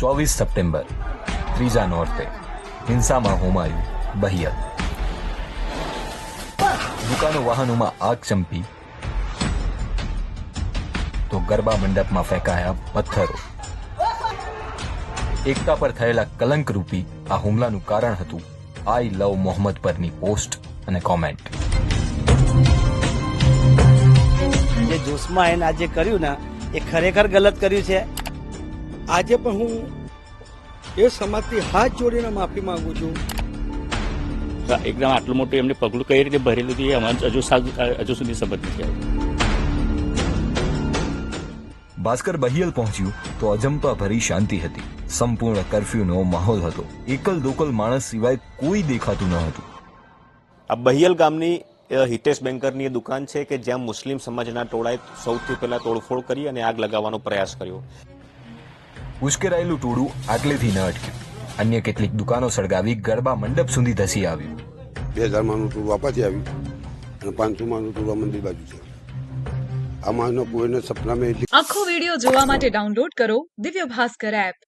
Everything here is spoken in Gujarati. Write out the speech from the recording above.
ચોવીસ સપ્ટેમ્બર, ત્રીજા નોર્તે, હિંસામાં હોમાયું બહિયત. દુકાનો વાહનોમાં આગ ચંપી, તો ગરબા મંડપમાં ફેંકાયા પથ્થરો. એકતા પર થયેલા કલંકરૂપી આ હુમલાનું કારણ હતું આઈ લવ મોહમ્મદ પરની પોસ્ટ અને કોમેન્ટ. જે જોશમાં એને આજે કર્યું ને, એ ખરેખર ગલત કર્યું છે. આજે પણ હું એ સમાજથી હાથ જોડીને માફી માંગુ છું. એકદમ આટલું મોટું એમને પગલું કઈ રીતે ભરેલું હતું એ હજુ હજુ સુધી સમજ નથી આવી ભાસ્કર બહિયલ પહોંચ્યું તો અજંપા ભરી શાંતિ હતી. સંપૂર્ણ કર્ફ્યુનો માહોલ હતો. એકલ દોકલ માણસ સિવાય કોઈ દેખાતું ન હતું. આ બહિયલ ગામની હિતેશ બેન્કરની દુકાન છે કે જ્યાં મુસ્લિમ સમાજના ટોળાએ સૌથી પહેલા તોડફોડ કરી અને આગ લગાવવાનો પ્રયાસ કર્યો. ઉશ્કેરાયેલું ટોળું આટલેથી ન અટક્યું. અન્ય કેટલીક દુકાનો સળગાવી ગરબા મંડપ સુધી ધસી આવ્યું. બે હજાર માનું ટૂર વાપાથી આવ્યું અને પાંચસો માનું ટૂર આ મંદિર બાજુ છે. આમાં કોઈને સપનામાં એટલી આખો વીડિયો જોવા માટે ડાઉનલોડ કરો દિવ્ય ભાસ્કર એપ.